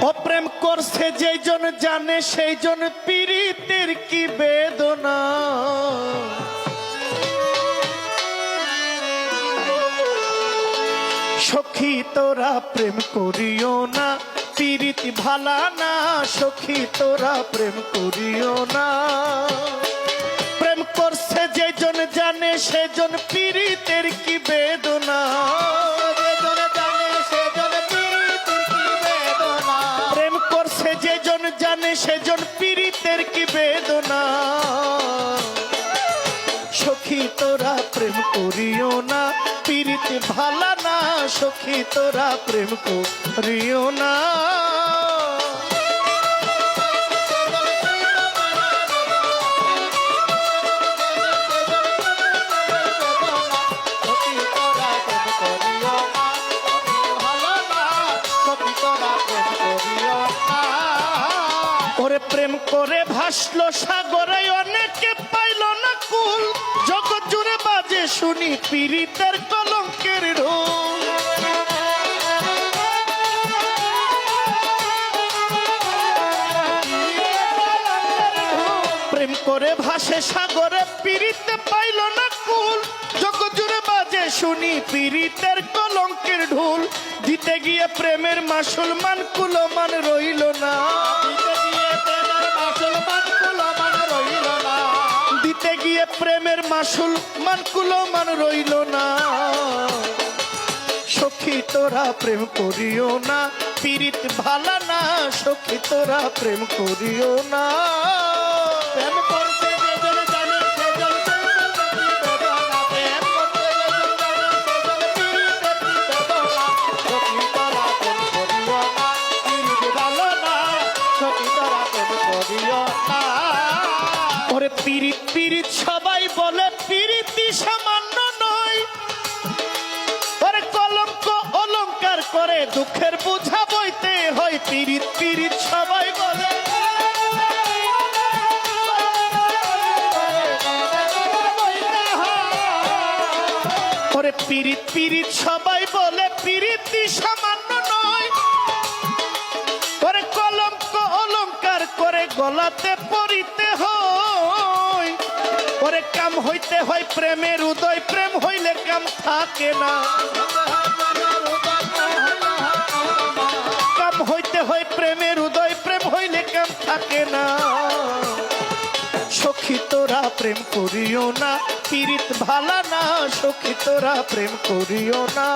অপ্রেম করছে যেই জন জানে সেই জন পীড়িতের কি বেদনা? সখী, তোরা প্রেম করিও না, পীড়িত ভালা না। সখী, তোরা প্রেম করিও না। প্রেম করছে যে জন জানে সেজন পীড়িতের কি বেদনা? সেজন পীড়িতের কি বেদনা? সখী তোরা প্রেম করিও না, পীড়িত ভালা না, সখী তোরা প্রেম করিও না। প্রেম করে ভাসলো সাগরে, অনেকে পাইল না কুল। জগৎ জুড়ে বাজে শুনি পীড়িতের কলঙ্কের ঢোল। প্রেম করে ভাসে সাগরে, পীড়িতে পাইল না কুল। জগৎ জুড়ে বাজে শুনি পীড়িতের কলঙ্কের ঢোল। দিতে গিয়ে প্রেমের মাসুল মান কুলমান রইল না। গিয়ে প্রেমের মাসুল মান কুলমান রইল না। সখী তোরা প্রেম করিও না। পীড়িত ভালা না সখী তোরা প্রেম করিও না। প্রেম করিও না, ওরে পীড়িত পীড়িত সবাই বলে পীড়িতি সামান্য নয়। ওরে কলঙ্ক অলংকার করে দুঃখের বোঝা বইতে হয় পীড়িত পীড়িত সবাই বলে। ওরে পীড়িত পীড়িত সবাই বলে পীড়িতি সামান্য নয়। ওরে কলঙ্ক অলংকার করে গলাতে পরিতে হয়। ওরে কাম হইতে হয় প্রেমের উদয় প্রেম হইলে কাম থাকে না। কাম হইতে হয় প্রেমের উদয় প্রেম হইলে কাম থাকে না। সখী তোরা প্রেম করিও না, পীড়িত ভালা না, সখী তোরা প্রেম করিও না।